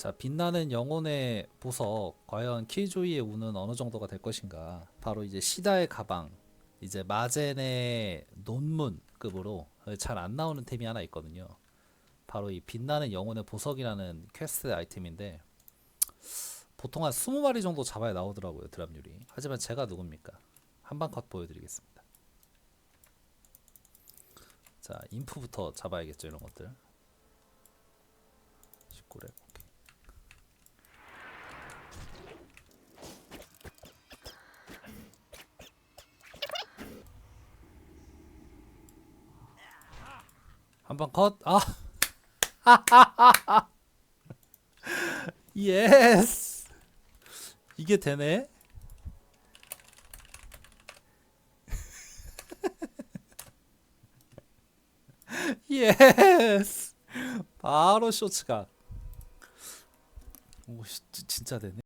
자, 빛나는 영혼의 보석 과연 킬조이의 운은 어느 정도가 될 것인가? 바로 이제 시다의 가방, 이제 마젠의 논문급으로 잘 안 나오는 템이 하나 있거든요. 바로 이 빛나는 영혼의 보석이라는 퀘스트 아이템인데 보통 한 20마리 정도 잡아야 나오더라고요, 드랍률이. 하지만 제가 누굽니까? 한방 컷 보여드리겠습니다. 자, 인프부터 잡아야겠죠, 이런 것들. 19렙. 한방 컷. 아. 예스. 이게 되네. 예스. 바로 쇼츠가. 오, 진짜 되네.